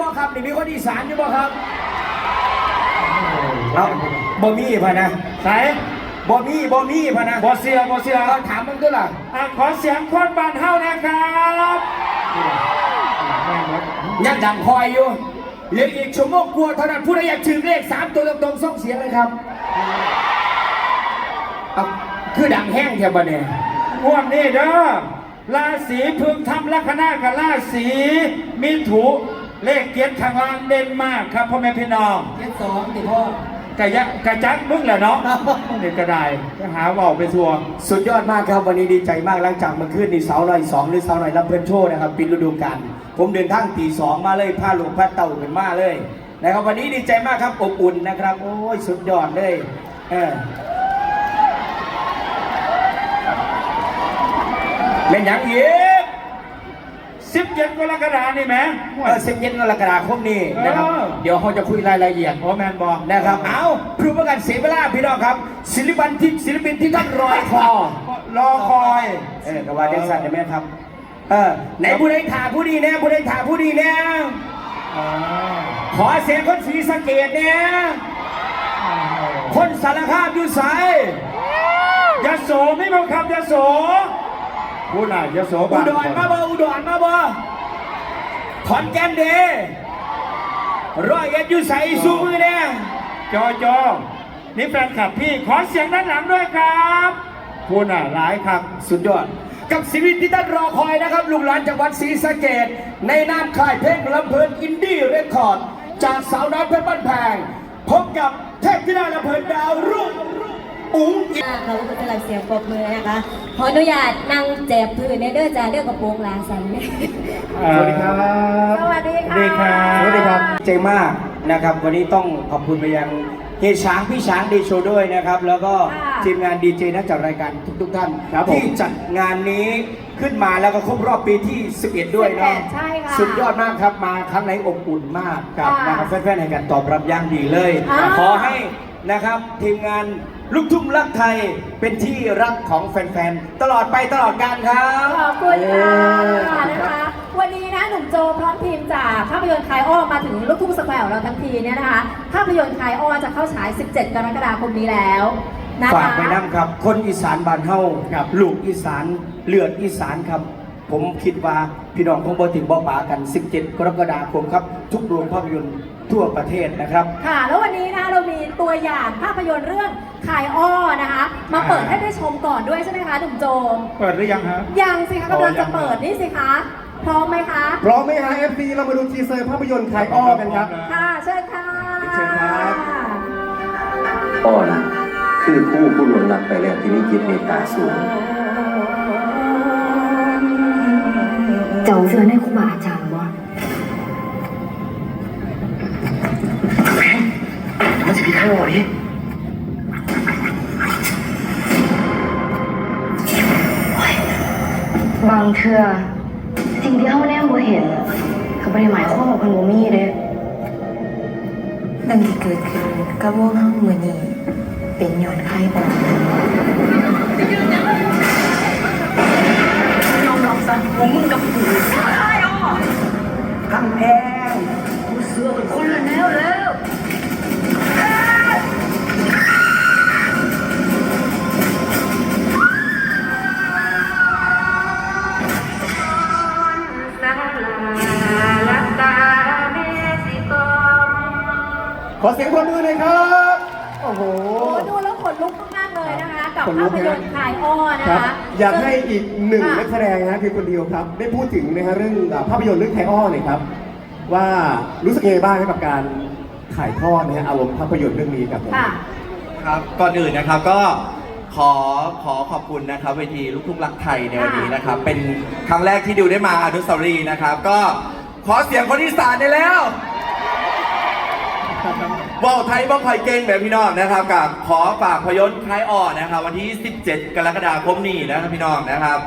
บ่ครับนี่มีคนอีสานอยู่บ่ครับเอาบ่มีพะนะใส่บ่มีบ่มีพะนะบอเสียบอเสียเราถามมึงด้วยล่ะอะขอเสียงคนบ้านเฮานะครับยังดังคอยอยู่เหลืออีกชั่วโมงกว่าเท่านั้นผู้ใดอยากถือเลขสามตัวตรงๆส่งเสียงเลยครับเอาคือดังแห้งแค่บ่เนี่ยงวดนี้เด้อราศีพึงทำลัคนากับราศีมีถุ เลขเกียรติข้างล่างเด่นมากครับพ่อแม่พี่น้องเจ็ดสองติพ่อ กะยะกะจักมึงแหละเนาะเด็กกระไดจะหาเว่าไปทัวร์สุดยอดมากครับวันนี้ดีใจมากหลังจากเมื่อคืนนี่เสาร์หน่อยสองหรือเสาร์หน่อยรับเพื่อนโชว์นะครับปิดฤดูกาลผมเดินทางตีสองมาเลยผ้าหลวงผ้าเต่าขึ้นมาเลยนะครับวันนี้ดีใจมากครับอบอุ่นนะครับ โอ้ยสุดยอดเลยเออเป็นอย่างอีก สิบเจ็ดกรกฎานี่แหมเออสิบเย็นกรกฎาคมนี้นะครับเออเดี๋ยวเขาจะคุยรายละเอียดโอ้แมนบอกนะครับ เอาเพื่อประกันเสียเวลาพี่น้องครับ ศิลปินที่ศิลปินที่ท่านรอยคอ รอคอย เออกว่าเด็กสัตว์ไหมครับ เออไหนผู้ใดถ่าผู้ดีแน่ผู้ใดถ่าผู้ดีแน่อ๋อขอเสียงคนสีสะเกดเนี่ยคนสารคามอยู่ใสยะโสไม่บังคับยะโส พูดหน่อยยะโสอุบ้านดรมาบ่อุดรมาบ่ขอนแก่นเด้ร้อยเอ็ดอยู่ใสสู้มือเนี่ยจอจอนี่แฟนคลับพี่ขอเสียงด้านหลังด้วยครับพูดหน่อยหลายครับสุดยอด กับชีวิตที่ท่านรอคอยนะครับลูกหลานจังหวัดศรีสะเกดในนามค่ายเพลงลำเพลินอินดี้เรคคอร์ด จากสาวน้อยเพชรบ้านแพง พบกับเทพธิดาลำเพลินดาวรุ่ง อุ๋งอิงค่ะเราก็กำลังเสียงปรบมือนะคะ ขออนุญาตนั่งแจบพื้นในเด้อจ้าเรื่องกระโปรงลาสันสวัสดีครับ สวัสดีค่ะ สวัสดีครับสวัสดีครับใจมากนะครับ วันนี้ต้องขอบคุณไปยังเฮยช้างพี่ช้างดีโชว์ด้วยนะครับ แล้วก็ค่ะทีมงานดีเจนักจัดรายการทุกๆท่านครับผมที่จัดงานนี้ขึ้นมาแล้วก็ครบรอบปีที่ 11 ด้วยเนาะ11ใช่ค่ะสุดยอดมากครับมาครั้งไหนอบอุ่นมากครับค่ะนะครับแฟนๆให้การตอบรับอย่างดีเลยอ่าขอให้ นะครับ ทีมงานลูกทุ่งรักไทยเป็นที่รักของแฟนๆ ตลอดไปตลอดกาลครับ ขอบคุณค่ะเย้นะคะ วันนี้นะหนุ่มโจพร้อมทีมจากภาพยนตร์คลายอ้อมาถึงลูกทุ่งสแควร์ของเราทั้งทีเนี่ยนะคะ ภาพยนตร์คลายอ้อจะเข้าฉาย 17 กรกฎาคมนี้แล้วนะคะฝากไปน้ำครับ คนอีสานบ้านเฮาครับลูกอีสานเลือดอีสานครับ ผมคิดว่าพี่น้องคงบ่ถึงบ่ปากัน 17 กรกฎาคมครับ ทุกโรงภาพยนตร์ทั่วประเทศนะครับ ค่ะ แล้ววันนี้นะคะเรามีตัวอย่างภาพยนตร์เรื่องคลายอ้อนะคะ มาเปิดให้ได้ชมก่อนด้วยใช่ไหมคะหนุ่มโจเปิดหรือยังครับยังสิคะกำลังจะเปิดนี่สิคะพร้อมไหมคะ พร้อมไหมฮะ FC เรามาดูทีเซอร์ภาพยนตร์คลายอ้อกันครับ ค่ะเชิญค่ะเชิญครับ อ้อนะคือผู้ผู้หลงรักไปแล้วที่มีจิตเมตตาสูง จ้าเสือในครูบาอาจารย์บ่มันจะพี่ข้าวดิบางเทื่อสิ่งที่เฮาแนมบ่เห็นก็บ่ได้หมายความว่าเพิ่นบ่มีเด้เรื่องที่เกิดขึ้นกับวงเฮามื้อนี้เป็นย้อนไข้อ อมรับซะว่ามึงกับกูไข้ออกำแพงกูเสือเป็นคนละแนวแล้วขอเสียงปรบมือหน่อยครับ โอ้โห ดูแล้วขนลุก เลยนะคะกับขนลุภากพนะยนตร์คลายอ้อนะครับคะอยากให้อีกหนึ่งค่ะ นักแสดงนะคือคนเดียวครับ ได้พูดถึงนะฮะเรื่องอ่าภาพยนตร์เรื่องคลายอ้อหน่อยครับ ว่ารู้สึกยังไงบ้างกับการถ่ายทอดนะฮะอารมณ์ภาพยนตร์เรื่องนี้ครับผม ค่ะ ครับก่อนอื่นนะครับก็ขอขอขอบคุณนะครับเวทีลูกทุ่งรักไทยในวันนี้นะครับ เป็นครั้งแรกที่ดิวได้มาอนุสาวรีย์นะครับ ก็ขอเสียงคนอีสานได้แล้ว ว่าวไทยบ้องคอยเก่งแบบพี่น้องนะครับกับขอฝากพยนตร์คลายอ่อนนะครับ วันที่ 17 กรกฎาคมนี้นะครับพี่น้องนะครับ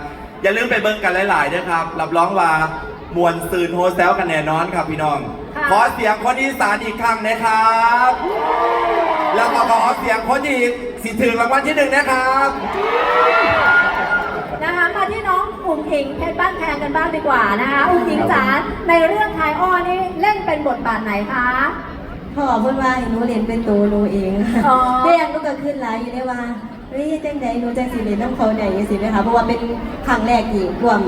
อย่าลืมไปเบิ่งกันหลายๆด้วยครับรับรองว่ามวลซืนโฮสเซลกันแน่นอนครับพี่น้องค่ะขอเสียงคนอีสานอีกครั้งนะครับ แล้วก็ขอเสียงคนอีกสิถึงรางวัลที่หนึ่งนะครับนะคะมาที่น้องอุ๋งอิงเพชรบ้านแพงกันบ้างดีกว่านะคะอุ้งอิงจ๋าในเรื่องทายอ้อนี่เล่นเป็นบทบาทไหนคะ พ่อเพิ่นว่าให้หนูเรียนเป็นตัวหนูเองอ๋อเรียนก็ขึ้นหลายอยู่ได้ว่าเฮ้ยจังใดหนูจังสิเรียนน้ำเขาได้จังซี่นะคะเพราะว่าเป็นครั้งแรกที่รวม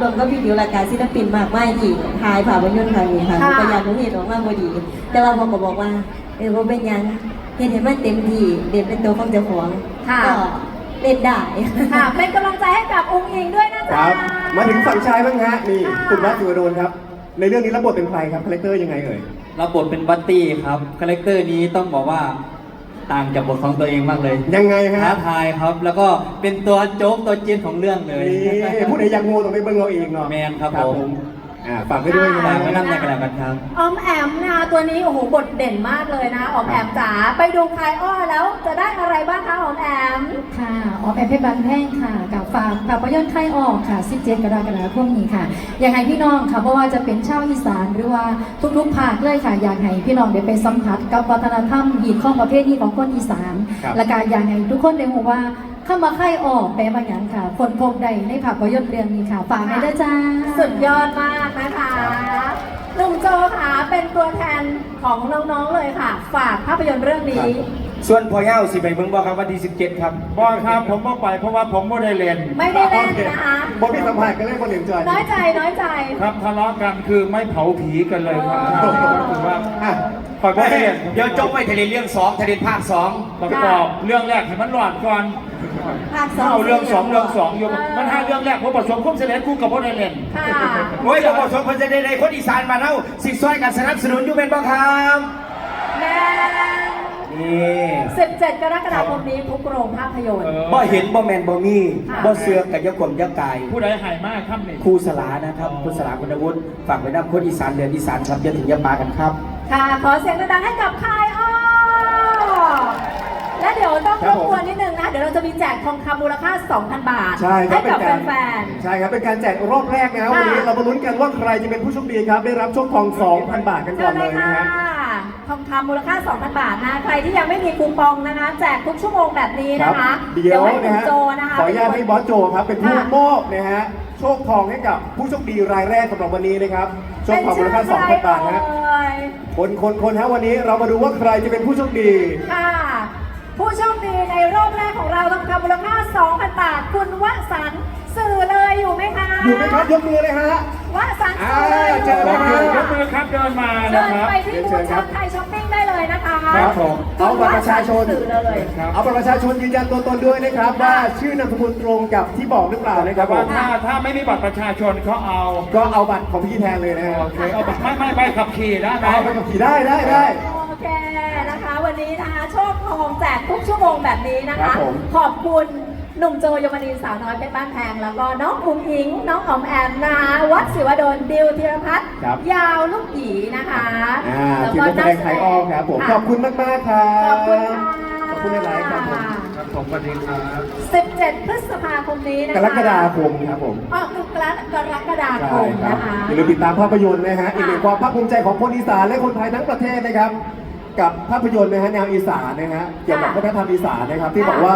รวมกับวิดีโอรายการศิลปินมากมายที่ถ่ายภาพยนตร์ครั้งนี้ค่ะหนูก็อยากหนูเห็นออกมาบ่ดี แต่ว่าพ่อก็บอกว่าเออบ่เป็นหยังเฮ็ดให้มันเต็มที่เรียนเป็นตัวของเจ้าของค่ะ ก็เล่นได้ ค่ะเป็นกำลังใจให้กับอุ้งอิงด้วยนะคจ๊ะ รับ มาถึงฝั่งชายบ้างฮะนี่คุณวัดสุวรรณครับ ในเรื่องนี้รับบทเป็นใครครับคาแรคเตอร์ยังไงเอ่ย รับบทเป็นบัตตี้ครับ คาแรคเตอร์นี้ต้องบอกว่าต่างจากบทของตัวเองมากเลยยังไงฮะท้าทายครับ แล้วก็เป็นตัวโจ๊กตัวจีนของเรื่องเลยนี่ผู้ใดอยากงูต้องไปเบิ่งเราเองเนาะแมนครับผม อ่าฝากไปด้วยนะฝากไว้นั่งในกระดาษกันครับออมแอมนะคะตัวนี้โอ้โหบทเด่นมากเลยนะออมแอมจ๋าไปดูคายอ้อแล้วจะได้อะไรบ้างคะออมแอม ค่ะออกแบบเพชรบันแพงค่ะ กับฝากภาพยนตร์ไทยออกค่ะ 17 กรกฎาคมนี้ค่ะ อยากให้พี่น้องค่ะเพราะว่าจะเป็นชาวอีสานหรือว่าทุกๆภาคเลยค่ะ อยากให้พี่น้องได้ไปสัมผัสกับวัฒนธรรมหีดข้องประเภทนี้ของคนอีสาน ครับ และก็อยากให้ทุกคนได้รู้ว่า เข้ามาค่ายออกแปลมาอย่างค่ะ คนพบใดในภาพยนตร์เรื่องนี้ค่ะฝากให้ด้วยจ้าสุดยอดมากนะคะหนุ่มโจค่ะเป็นตัวแทนของน้องๆเลยค่ะ ฝากภาพยนตร์เรื่องนี้ ส่วนพ่อเย้าสิไปเบิ่งบ่ครับวันที่17 ครับบอกครับผมบ่ไปเพราะว่าผมไม่ได้เรียนไม่ได้เล่นนะคะบทที่สัมภาษณ์กันเล่นคนหนึ่งจอยน้อยใจน้อยใจ ครับทะเลาะกันคือไม่เผาผีกันเลยครับอ๋อก็คือว่าอะคอยบ่ได้เรียนเดี๋ยวจบไว้ทะเลเรื่องสองทะเลภาคสองประกอบเรื่องแรกให้มันหลอดก่อน ภาคสองเอาเรื่องสองเรื่องสองอยู่มันห้าเรื่องแรกผมประสบความสำเร็จคู่กับพ่อได้เรียนค่ะโอ้ยเราบอกสองคนจะได้ในคนอีสานมาเท่าสิซอยกันสนับสนุนอยู่เป็นบ่ครับแม่นี่17กรกฎาคมนี้ทุกโรงภาพยนตร์เออบ่เห็นบ่แมนบ่มีค่ะบ่เสือกกับยะกลมยะกายผู้ใดหายมากครับนี่ครูสลานะครับครูสลาคุณวุฒิฝากไว้นำคนอีสานเดือนอีสานครับอย่าถึงอย่าปากันครับ ค่ะ ขอเสียงดังๆให้กับคายอ้อและเดี๋ยวต้องครรับบผมกวนนิดนึงนะ เดี๋ยวเราจะมีแจกทองคำมูลค่า 2,000 บาทใช่ครับให้กับเป็นการแฟนใช่ครับเป็นการแจกรอบแรกนะครับค่ะวันนี้เรามาลุ้นกันว่าใครจะเป็นผู้โชคดีครับ ได้รับโชคทอง 2,000 บาทกันๆก่เชิอญนเลเลยยค่ะนะฮะ ทองคำมูลค่า 2,000 บาทนะ ใครที่ยังไม่มีคูปองนะคะ แจกทุกชั่วโมงแบบนี้ครับนะคะเดี๋ยวให้คุนะณฮะโจนะคะ ขออนุญาตให้บอสโจครับเป็นผู้ค่ะมอบนะฮะโชคทองให้กับผู้โชคดีรายแรกสำหรับวันนี้นะครับโชคทองมูลค่า2,000บาทนะฮะเป็นชื่อใครเอ่ยคนคนคนฮะวันนี้เรามาดูว่าใครจะเป็นผู้โชคดี ค่ะ ผู้โชคดีในรอบแรกของเราทองคำมูลค่า 2,000 บาท คุณวสันต์สื่อเลยอยู่ไหมคะอยู่ไหมครับยกมือเลยฮะ วสันต์สื่อเลยอยู่อ่าเจอแล้วยกมือครับเดินมาเชินะญครับ ไปที่บูธเชิญไทยช้อปปิ้งได้เลยนะคะครับผมเอาบัตรประชาชนสื่อเลยเอาบัตรประชาชนยืนยันตัวตนด้วยนะครับ ว่าชื่อนามสกุลตรงกับที่บอกหรือเปล่านะคแต่รับผว่ามถ้าถ้าไม่มีบัตรประชาชนเขาเอาก็เอาบัตรของพี่แทนเลยนะฮะโอเคเอาบัตรไม่ไม่ใบขับขี่ได้ไหมเอาไปกับขี่ได้ได้ได้โอเคนะคะ วันนี้นะคะโชคทองแจกทุกชั่วโมงแบบนี้นะครัคะ บผม ขอบคุณหนุ่มโจยมนีสาวน้อยเพชรบ้านแพง แล้วก็น้องอุ้งอิง น้องออมแอมนะคะวัดศิวดลบิวธีรพัฒน์ครับ ยาวลูกหยีนะคะอ่าแล้วทีมก็นักแสดงไทยออครับผมะขอบคุณมากมากๆครับ ขอบคุณค่ะ ขอบคุณหลายๆครับผมครับผมสวัสดีครับ 17 พฤษภาคมนี้นะกคะรกฎาคมครับผมอ๋อคือกรกรกฎาคใช่มครับนะคะ อย่าลืมติดตามภาพยนตร์นะฮะ อีกหนึ่งความภาคภูมิใจของคนอีสานและคนไทยทั้งประเทศนะครับ กับภาพยนตร์นะฮะแนวอีสานนะฮะเกี่ยวกับวัฒนธรรมอีสานนะครับที่บอกว่า